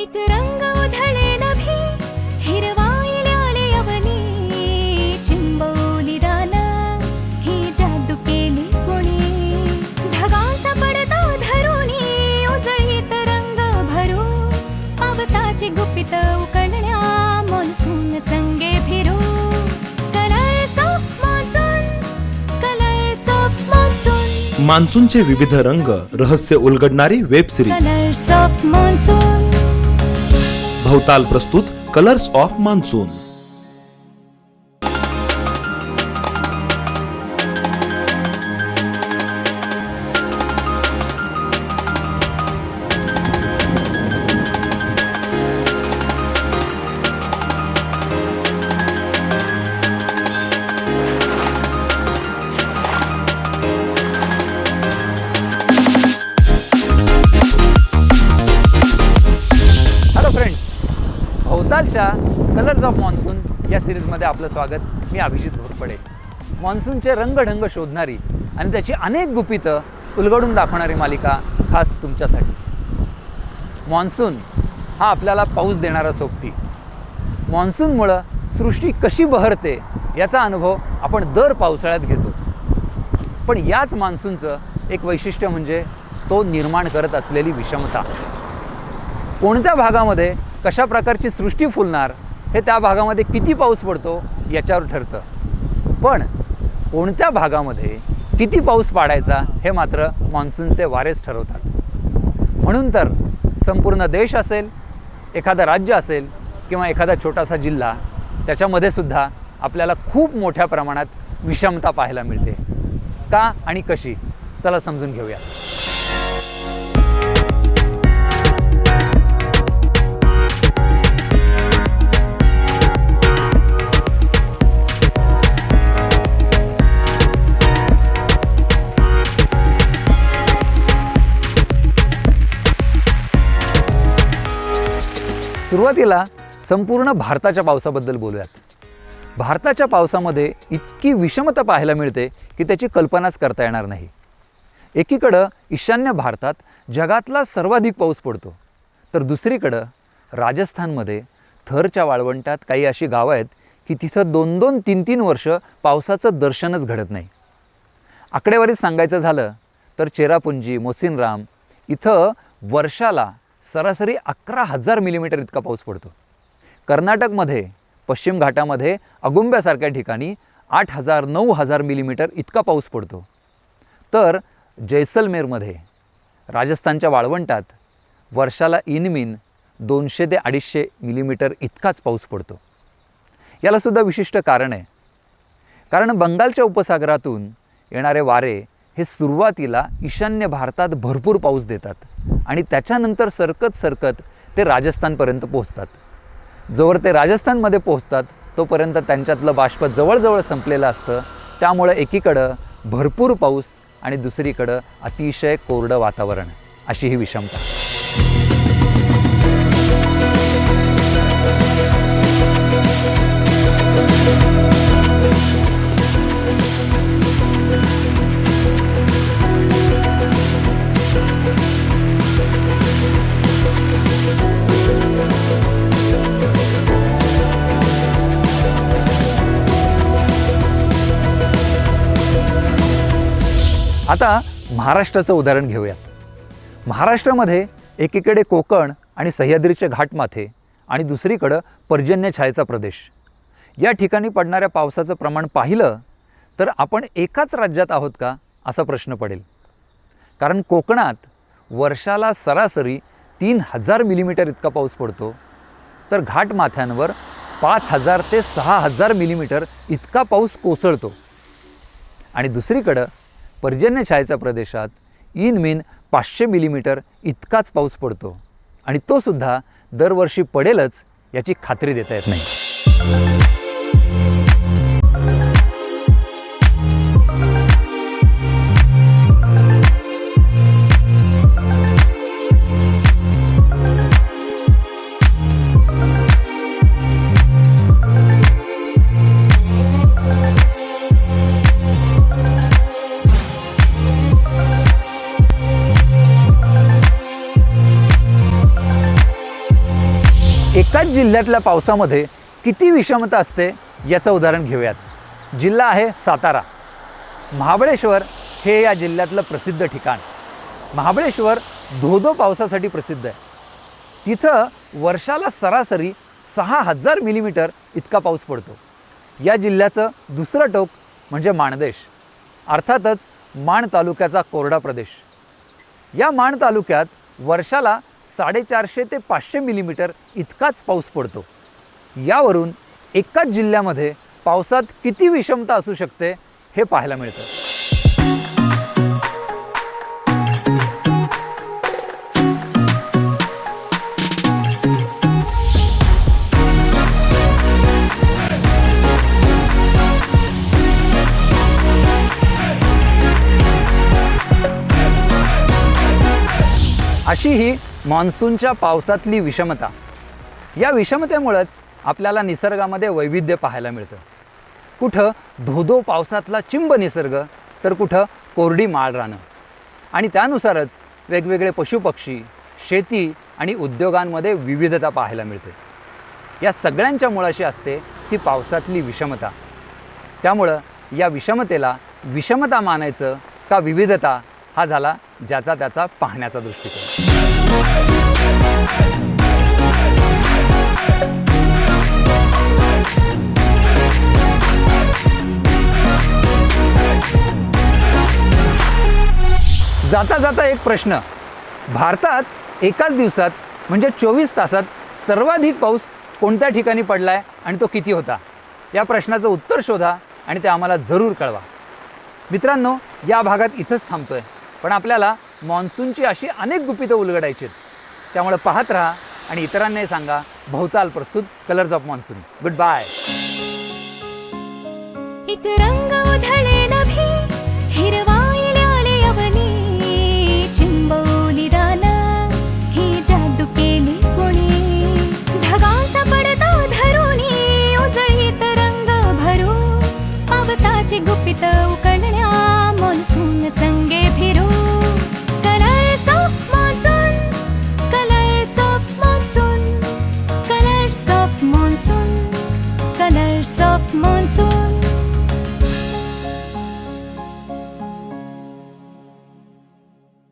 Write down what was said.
एक रंग उधळे नभी हिरवाईले आले अवनी चिंबवली रान ही जादू केली कोणी. ढगांचा पडदा धरुनी उजळीत रंग भरू पावसाची गुपित उकळण्या मान्सून संगे फिरू colours of monsoon colours of monsoon मान्सूनचे विविध रंग रहस्य उलगडणारी web series. Colours of monsoon Bhavtal प्रस्तुत कलर्स ऑफ मान्सून भोवतालच्या कलर्स ऑफ मान्सून या सिरीजमध्ये आपलं स्वागत. मी अभिजित घोरपडे. मान्सूनचे रंगढंग शोधणारी आणि त्याची अनेक गुपितं उलगडून दाखवणारी मालिका खास तुमच्यासाठी. मान्सून हा आपल्याला पाऊस देणारा सोबती. मान्सूनमुळं सृष्टी कशी बहरते याचा अनुभव आपण दर पावसाळ्यात घेतो. पण याच मान्सूनचं एक वैशिष्ट्य म्हणजे तो निर्माण करत असलेली विषमता. कोणत्या भागामध्ये कशा प्रकारची सृष्टी फुलणार हे त्या भागामध्ये किती पाऊस पडतो याच्यावर ठरतं. पण कोणत्या भागामध्ये किती पाऊस पाडायचा हे मात्र मान्सूनचे वारेच ठरवतात. म्हणून तर संपूर्ण देश असेल एखादं राज्य असेल किंवा एखादा छोटासा जिल्हा त्याच्यामध्ये सुद्धा आपल्याला खूप मोठ्या प्रमाणात विषमता पाहायला मिळते. का आणि कशी? चला समजून घेऊया. सुरुवातीला संपूर्ण भारताच्या पावसाबद्दल बोलूयात. भारताच्या पावसामध्ये इतकी विषमता पाहायला मिळते की त्याची कल्पनाच करता येणार नाही. एकीकडं ईशान्य भारतात जगातला सर्वाधिक पाऊस पडतो तर दुसरीकडं राजस्थानमध्ये थरच्या वाळवंटात काही अशी गावं आहेत की तिथं दोन दोन तीन तीन वर्ष पावसाचं दर्शनच घडत नाही. आकडेवारीत सांगायचं झालं तर चेरापुंजी मोसिनराम इथं वर्षाला सरासरी अकरा हजार मिलीमीटर इतका पाऊस पडतो. कर्नाटकमध्ये पश्चिम घाटामध्ये अगुंब्यासारख्या ठिकाणी आठ हजार नऊ हजार मिलीमीटर इतका पाऊस पडतो. तर जैसलमेरमध्ये राजस्थानच्या वाळवंटात वर्षाला इनमिन दोनशे ते अडीचशे मिलीमीटर इतकाच पाऊस पडतो. यालासुद्धा विशिष्ट कारण आहे. कारण बंगालच्या उपसागरातून येणारे वारे हे सुरुवातीला ईशान्य भारतात भरपूर पाऊस देतात आणि त्याच्यानंतर सरकत सरकत ते राजस्थानपर्यंत पोहोचतात. जोवर ते राजस्थानमध्ये पोहोचतात तोपर्यंत त्यांच्यातलं बाष्प जवळजवळ संपलेलं असतं. त्यामुळं एकीकडं भरपूर पाऊस आणि दुसरीकडं अतिशय कोरडं वातावरण अशी ही विषमता. आता महाराष्ट्राचं उदाहरण घेऊयात. महाराष्ट्रामध्ये एकीकडे कोकण आणि सह्याद्रीचे घाटमाथे आणि दुसरीकडं पर्जन्य छायेचा प्रदेश. या ठिकाणी पडणाऱ्या पावसाचं प्रमाण पाहिलं तर आपण एकाच राज्यात आहोत का असा प्रश्न पडेल. कारण कोकणात वर्षाला सरासरी तीन हजार मिलीमीटर इतका पाऊस पडतो तर घाटमाथ्यांवर पाच हजार ते सहा हजार मिलीमीटर इतका पाऊस कोसळतो. आणि दुसरीकडं पर्जन्य छायेच्या प्रदेशात इन मीन पाचशे मिलीमीटर इतकाच पाऊस पडतो. आणि तो सुद्धा दरवर्षी पडेलच याची खात्री देता येत नाही. जिल्ह्यातल्या पावसामध्ये किती विषमता असते याचं उदाहरण घेऊयात. जिल्हा आहे सातारा. महाबळेश्वर हे या जिल्ह्यातलं प्रसिद्ध ठिकाण. महाबळेश्वर धोधो पावसासाठी प्रसिद्ध आहे. तिथं वर्षाला सरासरी सहा हजार मिलीमीटर इतका पाऊस पडतो. या जिल्ह्याचं दुसरं टोक म्हणजे माणदेश अर्थातच माण तालुक्याचा कोरडा प्रदेश. या माण तालुक्यात वर्षाला साडेचारशे ते पाचशे मिलीमीटर इतकाच पाऊस पडतो. यावरून एकाच जिल्ह्यामध्ये पावसात किती विषमता असू शकते हे पाहायला मिळतं. अशी ही मान्सूनच्या पावसातली विषमता. या विषमतेमुळंच आपल्याला निसर्गामध्ये वैविध्य पाहायला मिळतं. कुठं धोधो पावसातला चिंब निसर्ग तर कुठं कोरडी माळ राहणं आणि त्यानुसारच वेगवेगळे पशुपक्षी शेती आणि उद्योगांमध्ये विविधता पाहायला मिळते. या सगळ्यांच्या मुळाशी असते ती पावसातली विषमता. त्यामुळं या विषमतेला विषमता मानायचं का विविधता हा झाला ज्याचा त्याचा पाहण्याचा दृष्टिकोन. जाता जाता एक प्रश्न. भारतात एकाच दिवसात म्हणजे चोवीस तासात सर्वाधिक पाऊस कोणत्या ठिकाणी पडला आहे आणि तो किती होता? या प्रश्नाचं उत्तर शोधा आणि ते आम्हाला जरूर कळवा. मित्रांनो या भागात इथंच थांबतो आहे पण आपल्याला मान्सूनची अशी अनेक गुपितं उलगडायची आहेत. त्यामुळे पाहत राहा आणि इतरांनाही सांगा भोवताल प्रस्तुत colours of monsoon. Good bye